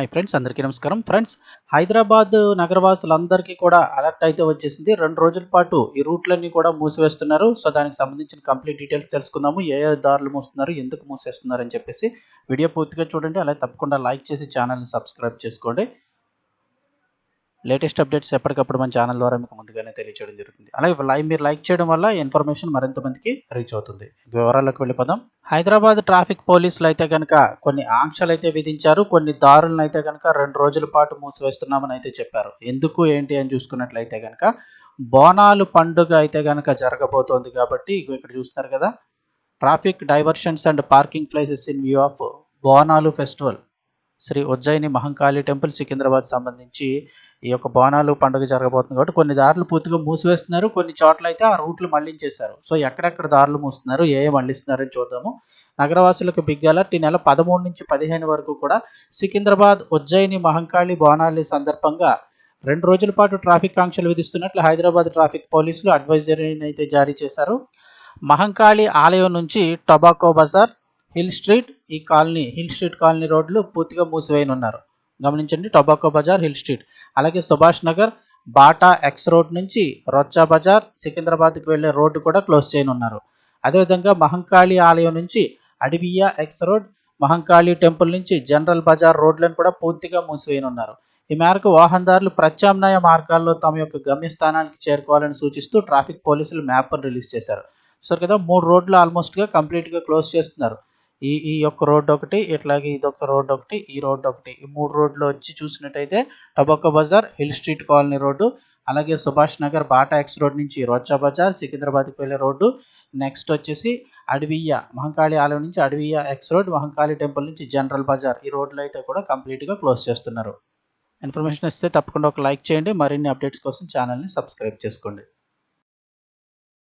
Hi friends అందరికీ నమస్కారం. Friends Hyderabad నగరవాసులందరికీ కూడా అలర్ట్ అయితే వచ్చేసింది. రెండు రోజుల పాటు ఈ రూట్లన్నీ కూడా మూసివేస్తున్నారు. సో దానికి సంబంధించిన కంప్లీట్ డీటెయిల్స్ తెలుసుకుందాము. ఏ ఏ దారులు మూస్తున్నారు ఎందుకు మూసేస్తున్నారు అని చెప్పేసి వీడియో పూర్తిగా చూడండి. అలాగే తప్పకుండా లైక్ చేసి ఛానల్ని సబ్స్క్రైబ్ చేసుకోండి. లేటెస్ట్ అప్డేట్స్ ఎప్పటికప్పుడు మన ఛానల్ ద్వారా మీకు ముందుగానే తెలియచేయడం జరుగుతుంది. అలాగే లైవ్ మీరు లైక్ చేయడం వల్ల ఇన్ఫర్మేషన్ మరింత మందికి రీచ్ అవుతుంది. వివరాలకు వెళ్ళిపోదాం. హైదరాబాద్ ట్రాఫిక్ పోలీసులు అయితే కనుక కొన్ని ఆంక్షలు అయితే విధించారు. కొన్ని దారులను అయితే కనుక రెండు రోజుల పాటు మూసివేస్తున్నామని అయితే చెప్పారు. ఎందుకు ఏంటి అని చూసుకున్నట్లయితే కనుక బోనాలు పండుగ అయితే కనుక జరగబోతోంది కాబట్టి ఇక్కడ చూస్తున్నారు కదా. Traffic diversions and parking places in view of Bonalu festival. Shri Ujjaini Mahankali temple Secunderabad సంబంధించి ఈ యొక్క బోనాలు పండుగ జరగబోతుంది కాబట్టి కొన్ని దారులు పూర్తిగా మూసివేస్తున్నారు కొన్ని చోట్ల అయితే ఆ రూట్లు మళ్ళించేశారు. సో ఎక్కడెక్కడ దారులు మూస్తున్నారు ఏ ఏ మళ్ళిస్తున్నారని చూద్దాము. నగరవాసులకు బిగ్ అలర్ట్ ఈ నెల పదమూడు నుంచి పదిహేను వరకు కూడా సికింద్రాబాద్ ఉజ్జయిని మహంకాళి బోనాలి సందర్భంగా రెండు రోజుల పాటు ట్రాఫిక్ ఆంక్షలు విధిస్తున్నట్లు హైదరాబాద్ ట్రాఫిక్ పోలీసులు అడ్వైజరీని అయితే జారీ చేశారు. మహంకాళి ఆలయం నుంచి టొబాకో బజార్ హిల్ స్ట్రీట్ ఈ కాలనీ హిల్ స్ట్రీట్ కాలనీ రోడ్లు పూర్తిగా మూసివేయనున్నారు. గమనించండి టొబాకో బజార్ హిల్ స్ట్రీట్. అలాగే Subhash Nagar Bata X road నుంచి రొచ్చా బజార్ సికింద్రాబాద్కి వెళ్ళే రోడ్డు కూడా క్లోజ్ చేయనున్నారు. అదేవిధంగా మహంకాళి ఆలయం నుంచి Adivaiah X road Mahankali temple నుంచి జనరల్ బజార్ రోడ్లను కూడా పూర్తిగా మూసివేయనున్నారు. ఈ మేరకు వాహనదారులు ప్రత్యామ్నాయ మార్గాల్లో తమ యొక్క గమ్యస్థానానికి చేరుకోవాలని సూచిస్తూ ట్రాఫిక్ పోలీసులు మ్యాప్ను రిలీజ్ చేశారు. సో కదా మూడు రోడ్లు ఆల్మోస్ట్గా కంప్లీట్గా క్లోజ్ చేస్తున్నారు. ఈ ఈ యొక్క రోడ్డు ఒకటి ఇట్లాగే ఇదొక రోడ్డు ఒకటి ఈ రోడ్డు ఒకటి. ఈ మూడు రోడ్లు వచ్చి చూసినట్టయితే tobacco bazaar hill street colony road అలాగే Subhash Nagar Bata X road నుంచి రోచా బజార్ సికింద్రాబాద్కి వెళ్ళే రోడ్డు. నెక్స్ట్ వచ్చేసి అడవియ్య మహంకాళి ఆలయం నుంచి Adivaiah X road Mahankali temple నుంచి జనరల్ బజార్. ఈ రోడ్లు అయితే కూడా కంప్లీట్గా క్లోజ్ చేస్తున్నారు. ఇన్ఫర్మేషన్ ఇస్తే తప్పకుండా ఒక లైక్ చేయండి. మరిన్ని అప్డేట్స్ కోసం ఛానల్ని సబ్స్క్రైబ్ చేసుకోండి.